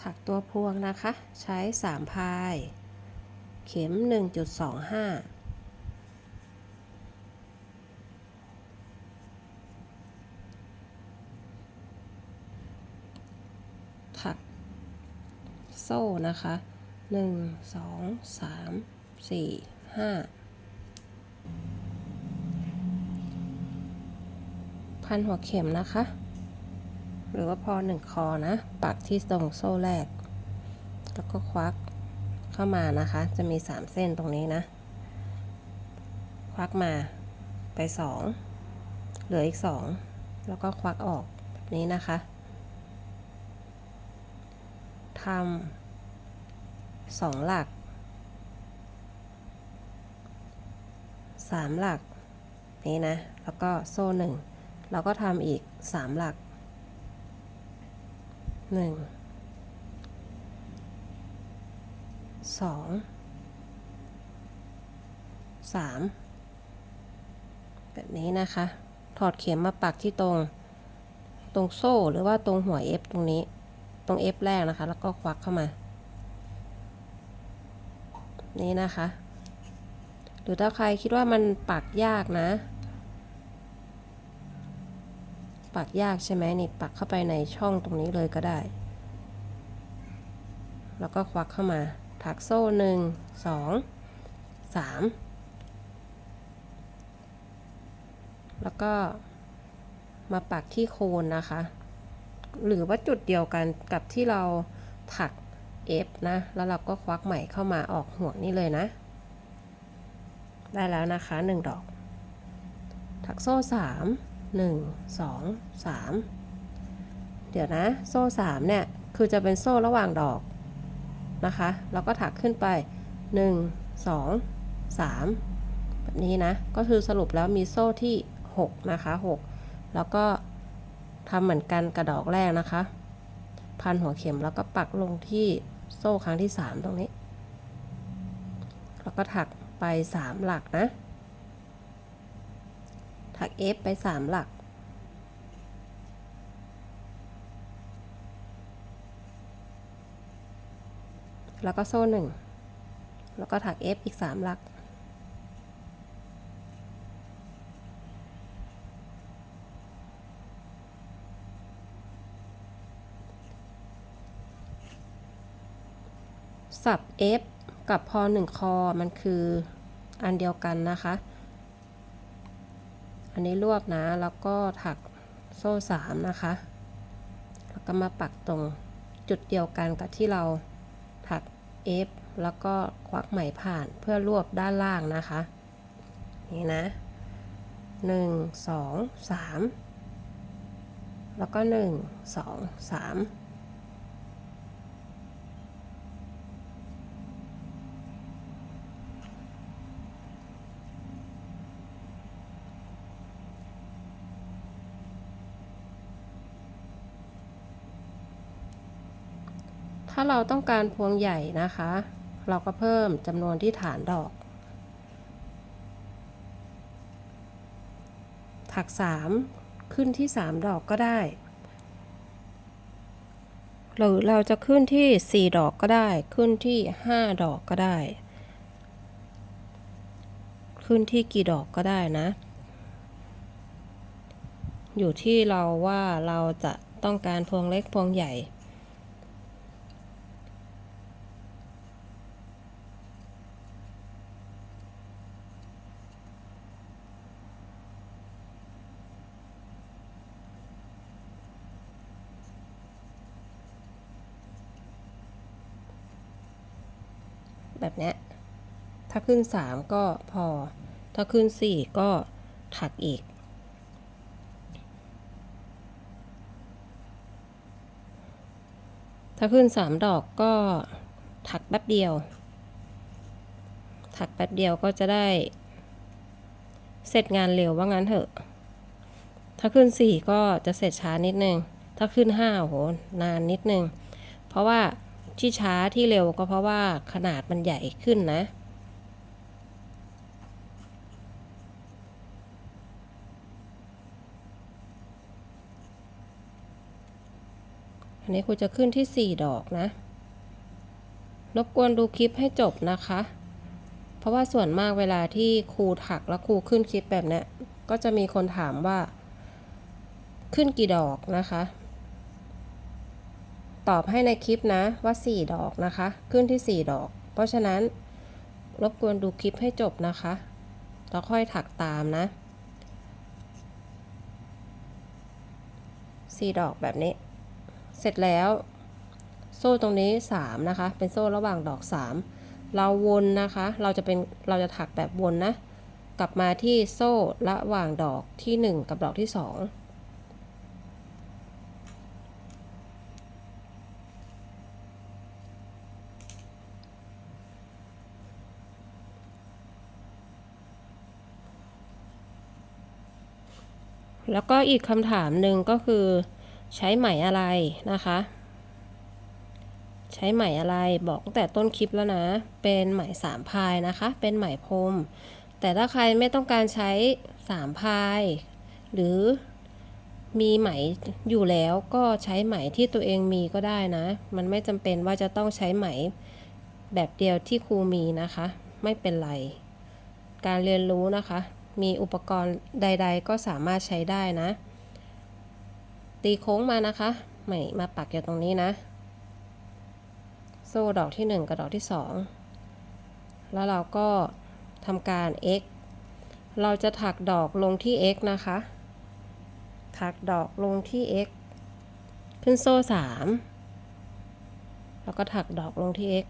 ถักตัวพวงนะคะ ใช้ 3 พาย เข็ม 1.25ถักโซ่นะคะ 1 2 3 4 5 พันหัวเข็มนะคะ หรือว่าพอหนึ่งคอนะ ปักที่ตรงโซ่แรก แล้วก็ควักเข้ามานะคะ จะมีสามเส้นตรงนี้นะ ควักมาไปสองเหลืออีกสองแล้วก็ควักออกแบบนี้นะคะทำสองหลักสามหลักนี้นะ แล้วก็โซ่หนึ่งเราก็ทำอีกสามหลัก หนึ่งสองสามแบบนี้นะคะ ถอดเข็มมาปักที่ตรงตรงโซ่หรือว่าตรงหัว F ตรงนี้ตรง F แรกนะคะ แล้วก็ควักเข้ามา นี่นะคะ หรือถ้าใครคิดว่ามันปักยากนะ ปักยากใช่ไหมนี่ปักเข้าไปในช่องตรงนี้เลยก็ได้ แล้วก็ควักเข้ามาถักโซ่หนึ่งสองสามแล้วก็มาปักที่โคนนะคะ หรือว่าจุดเดียวกันกับที่เราถัก F นะ แล้วเราก็ควักใหม่เข้ามาออกห่วงนี่เลยนะ ได้แล้วนะคะหนึ่งดอก ถักโซ่สามหนึ่งสองสามเดี๋ยวนะ โซ่สามเนี่ย คือจะเป็นโซ่ระหว่างดอกนะคะแล้วก็ถักขึ้นไปหนึ่งสองสามแบบนี้นะ ก็คือสรุปแล้วมีโซ่ที่หกนะคะหกแล้วก็ทำเหมือนกันกระดอกแรกนะคะ พันหัวเข็มแล้วก็ปักลงที่โซ่ครั้งที่สามตรงนี้ แล้วก็ถักไปสามหลักนะ ถัก F ไปสามหลัก แล้วก็โซ่หนึ่งแล้วก็ถัก F อีกสามหลัก สับ F กับพอหนึ่งคอมันคืออันเดียวกันนะคะ อันนี้ลวกนะ แล้วก็ถักโซ่สามนะคะ แล้วก็มาปักตรงจุดเดียวกันกับที่เราถักเอฟแล้วก็ควักไหมผ่านเพื่อรวบด้านล่างนะคะ นี่นะหนึ่งสองสามแล้วก็หนึ่งสองสาม ถ้าเราต้องการพวงใหญ่นะคะ เราก็เพิ่มจำนวนที่ฐานดอก ถัก 3 ขึ้นที่ 3 ดอกก็ได้หรือเราจะขึ้นที่ 4 ดอกก็ได้ ขึ้นที่ 5 ดอกก็ได้ ขึ้นที่กี่ดอกก็ได้นะ อยู่ที่เราว่าเราจะต้องการพวงเล็กพวงใหญ่ แบบเนี้ยถ้าขึ้น 3 ก็พอ ถ้าขึ้น 4 ก็ถักอีก ถ้าขึ้น 3 ดอกก็ถักแป๊บเดียว ถักแป๊บเดียวก็จะได้ เสร็จงานเร็วว่างั้นเถอะ ถ้าขึ้น 4 ก็จะเสร็จช้านิดนึง ถ้าขึ้น5โอ้โหนานนิดนึง เพราะว่า ที่ช้าที่เร็วก็เพราะว่าขนาดมันใหญ่ขึ้นนะ อันนี้ครูจะขึ้นที่ 4 ดอกนะ รบกวนดูคลิปให้จบนะคะ เพราะว่าส่วนมากเวลาที่ครูถักแล้วครูขึ้นคลิปแบบนี้ก็จะมีคนถามว่า ขึ้นกี่ดอกนะคะ ตอบให้ในคลิปนะว่า 4 ดอกนะคะ ขึ้นที่ 4 ดอก เพราะฉะนั้นรบกวนดูคลิปให้จบนะคะแล้วค่อยถักตามนะ 4 ดอกแบบนี้ เสร็จแล้ว โซ่ตรงนี้ 3 นะคะ เป็นโซ่ระหว่างดอก 3 เราวนนะคะ เราจะเป็นเราจะถักแบบวนนะ กลับมาที่โซ่ระหว่างดอกที่ 1 กับดอกที่ 2 แล้วก็อีกคำถามหนึ่งก็คือ ใช้ไหมอะไรนะคะ ใช้ไหมอะไรบอกตั้งแต่ต้นคลิปแล้วนะ เป็นไหมสามพายนะคะ เป็นไหมพรม แต่ถ้าใครไม่ต้องการใช้สามพาย หรือมีไหมอยู่แล้วก็ใช้ไหมที่ตัวเองมีก็ได้นะ มันไม่จำเป็นว่าจะต้องใช้ไหมแบบเดียวที่ครูมีนะคะ ไม่เป็นไร การเรียนรู้นะคะ มีอุปกรณ์ใด ๆ ก็สามารถใช้ได้นะ ตีโค้งมานะคะไหม่มาปักอยู่ตรงนี้นะ โซ่ดอกที่ 1 กับดอกที่ 2 แล้วเราก็ทำการ x เราจะถักดอกลงที่ x นะคะ ถักดอกลงที่ x ขึ้นโซ่ 3 แล้วก็ถักดอกลงที่ x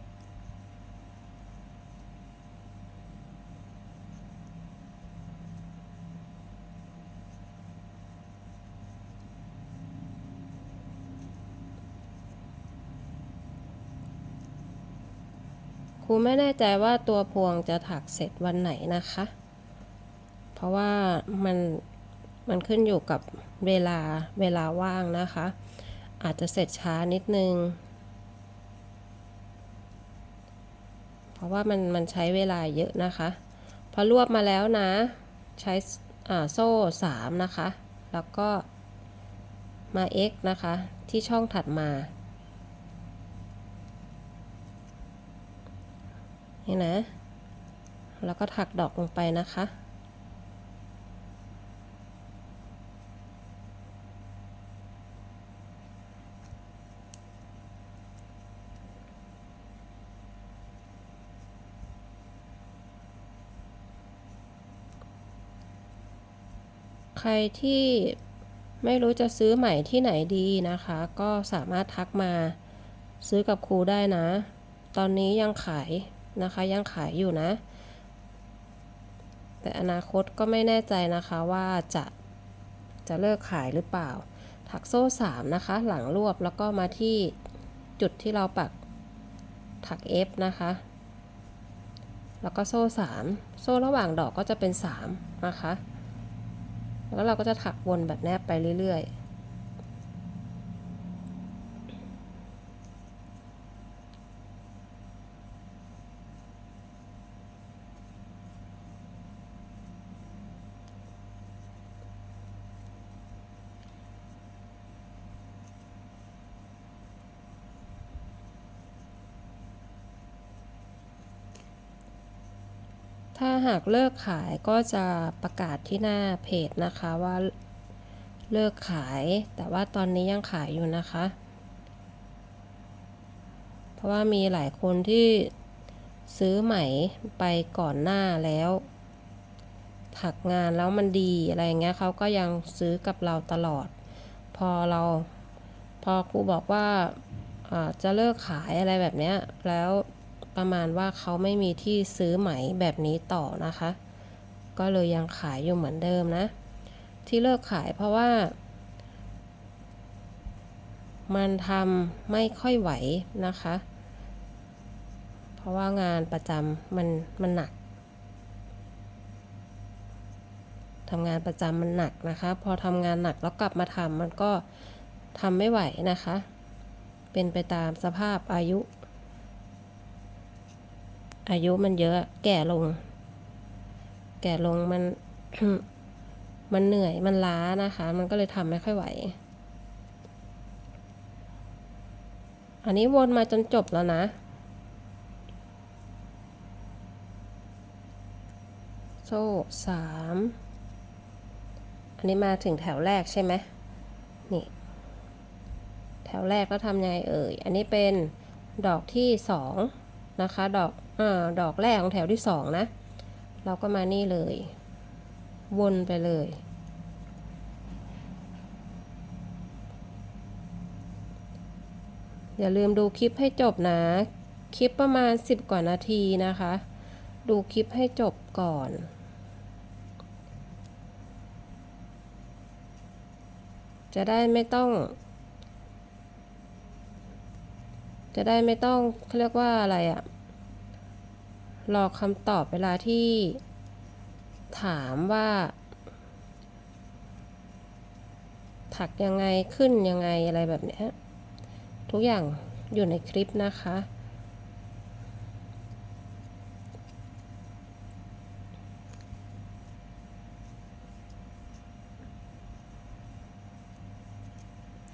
ไม่แน่ใจว่าตัวพวงจะถักเสร็จวันไหนนะคะ เพราะว่ามันมันขึ้นอยู่กับเวลาเวลาว่างนะคะ อาจจะเสร็จช้านิดนึง เพราะว่ามันมันใช้เวลาเยอะนะคะพอรวบมาแล้วนะ ใช้อ่าโซ่3นะคะ แล้วก็มา x นะคะ ที่ช่องถัดมา นี่นะ แล้วก็ถักดอกลงไปนะคะใครที่ไม่รู้จะซื้อใหม่ที่ไหนดีนะคะ ก็สามารถทักมาซื้อกับครูได้นะ ตอนนี้ยังขาย นะคะยังขายอยู่นะ แต่อนาคตก็ไม่แน่ใจนะคะว่าจะจะเลิกขายหรือเปล่า ถักโซ่ 3 นะคะ หลังรวบแล้วก็มาที่จุดที่เราปักถัก F นะคะ แล้วก็โซ่ 3 โซ่ระหว่างดอกก็จะเป็น 3 นะคะ แล้วเราก็จะถักวนแบบนี้ไปเรื่อยๆ ถ้าหากเลิกขายก็จะประกาศที่หน้าเพจนะคะว่าเลิกขาย แต่ว่าตอนนี้ยังขายอยู่นะคะ เพราะว่ามีหลายคนที่ซื้อไหมไปก่อนหน้าแล้ว ถักงานแล้วมันดีอะไรเงี้ยเขาก็ยังซื้อกับเราตลอด พอเราพอครูบอกว่าจะเลิกขายอะไรแบบเนี้ยแล้ว ประมาณว่าเขาไม่มีที่ซื้อไหมแบบนี้ต่อนะคะ ก็เลยยังขายอยู่เหมือนเดิมนะ ที่เลิกขายเพราะว่า มันทำไม่ค่อยไหวนะคะ เพราะว่างานประจำมันมันหนักทำงานประจำมันหนักนะคะ พอทำงานหนักแล้วกลับมาทำมันก็ทำไม่ไหวนะคะ เป็นไปตามสภาพอายุ อายุมันเยอะ แก่ลง แก่ลงมัน มันเหนื่อยมันล้านะคะ มันก็เลยทำไม่ค่อยไหว อันนี้วนมาจนจบแล้วนะ โซ่สามอันนี้มาถึงแถวแรกใช่ไหมนี่ แถวแรกแล้วทำยังไงเอ่ย อันนี้เป็นดอกที่สองนะคะ ดอก อ่าดอกแรกของแถวที่สองนะ เราก็มานี่เลย วนไปเลย อย่าลืมดูคลิปให้จบนะ คลิปประมาณ 10 กว่านาทีนะคะ ดูคลิปให้จบก่อนจะได้ไม่ต้อง จะได้ไม่ต้องเขาเรียกว่าอะไรอะ รอคำตอบเวลาที่ถามว่า ถักยังไงขึ้นยังไงอะไรแบบเนี้ยทุกอย่างอยู่ในคลิปนะคะ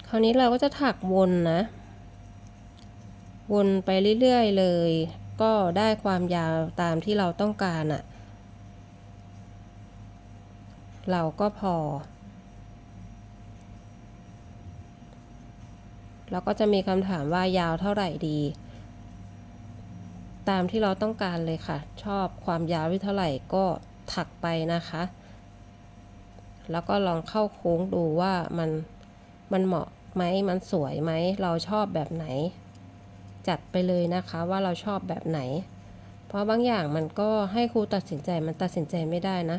คราวนี้เราก็จะถักวนนะ วนไปเรื่อย ๆ เลย ก็ได้ความยาวตามที่เราต้องการอะเราก็พอแล้วก็จะมีคำถามว่ายาวเท่าไหร่ดี ตามที่เราต้องการเลยค่ะ ชอบความยาวที่เท่าไหร่ก็ถักไปนะคะ แล้วก็ลองเข้าโค้งดูว่ามันมันเหมาะไหมมันสวยไหม เราชอบแบบไหน จัดไปเลยนะคะว่าเราชอบแบบไหน เพราะบางอย่างมันก็ให้ครูตัดสินใจมันตัดสินใจไม่ได้นะ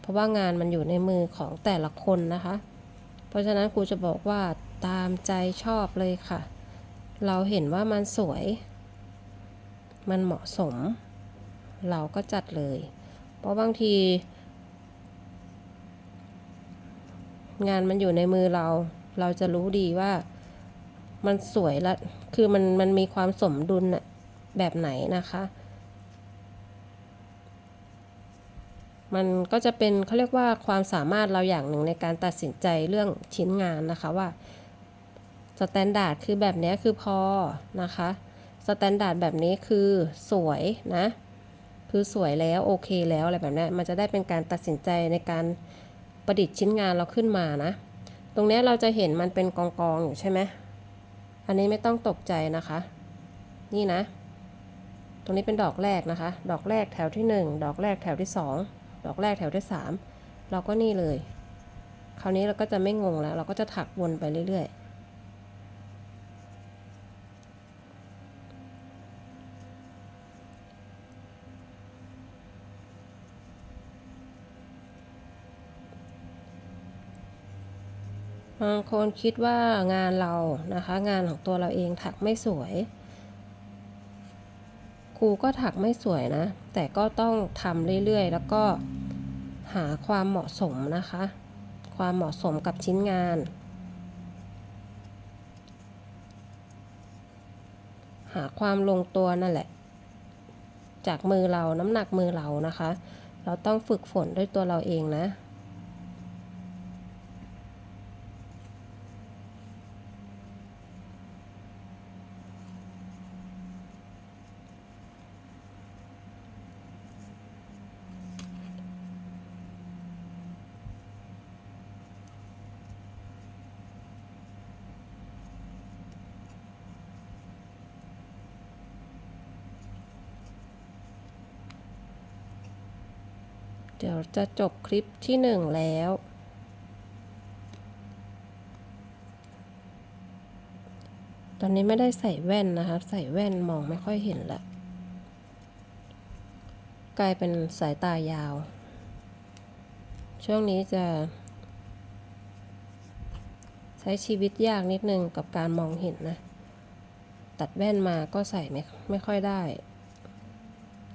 เพราะว่างานมันอยู่ในมือของแต่ละคนนะคะ เพราะฉะนั้นครูจะบอกว่าตามใจชอบเลยค่ะ เราเห็นว่ามันสวย มันเหมาะสม เราก็จัดเลย เพราะบางที งานมันอยู่ในมือเรา เราจะรู้ดีว่า มันสวยละคือมันมันมีความสมดุลน่ะแบบไหนนะคะ มันก็จะเป็นเขาเรียกว่าความสามารถเราอย่างหนึ่งในการตัดสินใจเรื่องชิ้นงานนะคะว่าสแตนดาร์ดคือแบบนี้คือพอนะคะสแตนดาร์ดแบบนี้คือสวยนะ คือสวยแล้วโอเคแล้วอะไรแบบนี้มันจะได้เป็นการตัดสินใจในการประดิษฐ์ชิ้นงานเราขึ้นมานะ ตรงนี้เราจะเห็นมันเป็นกองกองอยู่ใช่ไหม อันนี้ไม่ต้องตกใจนะคะ นี่นะ ตรงนี้เป็นดอกแรกนะคะ ดอกแรกแถวที่ 1 ดอกแรกแถวที่ 2 ดอกแรกแถวที่ 3 เราก็นี่เลย คราวนี้เราก็จะไม่งงแล้ว เราก็จะถักวนไปเรื่อยๆ บางคนคิดว่างานเรานะคะ งานของตัวเราเองถักไม่สวยครูก็ถักไม่สวยนะ แต่ก็ต้องทำเรื่อยๆ แล้วก็หาความเหมาะสมนะคะ ความเหมาะสมกับชิ้นงาน หาความลงตัวนั่นแหละ จากมือเราน้ำหนักมือเรานะคะ เราต้องฝึกฝนด้วยตัวเราเองนะ เดี๋ยวจะจบคลิปที่หนึ่งแล้ว ตอนนี้ไม่ได้ใส่แว่นนะคะ ใส่แว่นมองไม่ค่อยเห็นละ กลายเป็นสายตายาว ช่วงนี้จะ ใช้ชีวิตยากนิดนึงกับการมองเห็นนะ ตัดแว่นมาก็ใส่ไม่ไม่ค่อยได้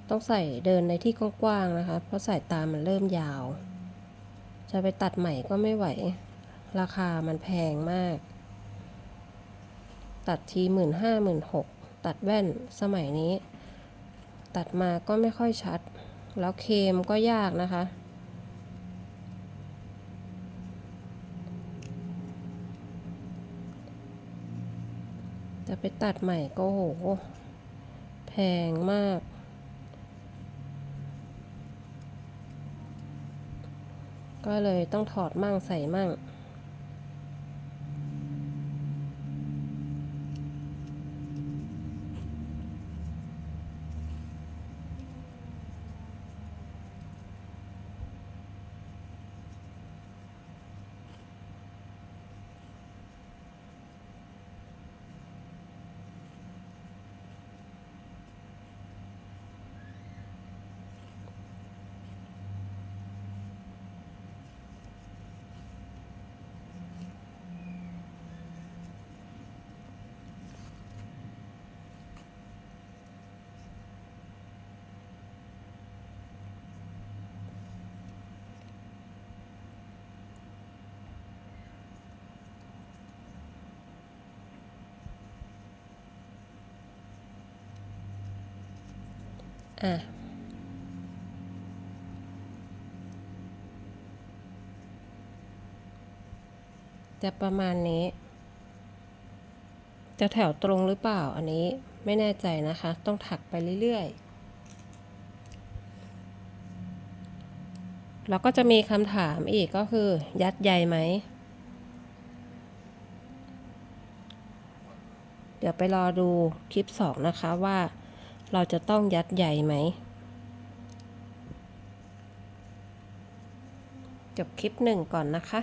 ต้องใส่เดินในที่กว้างๆนะคะ เพราะสายตามันเริ่มยาว จะไปตัดใหม่ก็ไม่ไหว ราคามันแพงมาก ตัดทีหมื่นห้าหมื่นหกตัดแว่นสมัยนี้ ตัดมาก็ไม่ค่อยชัด แล้วเคมก็ยากนะคะ จะไปตัดใหม่ก็โหแพงมาก ก็เลยต้องถอดมั่งใส่มั่ง อะจะประมาณนี้ จะแถวตรงหรือเปล่าอันนี้ไม่แน่ใจนะคะ ต้องถักไปเรื่อยๆ แล้วก็จะมีคำถามอีกก็คือ ยัดใยไหม เดี๋ยวไปรอดูคลิปสองนะคะว่า เราจะต้องยัดใหญ่ไหม จบคลิปหนึ่งก่อนนะคะ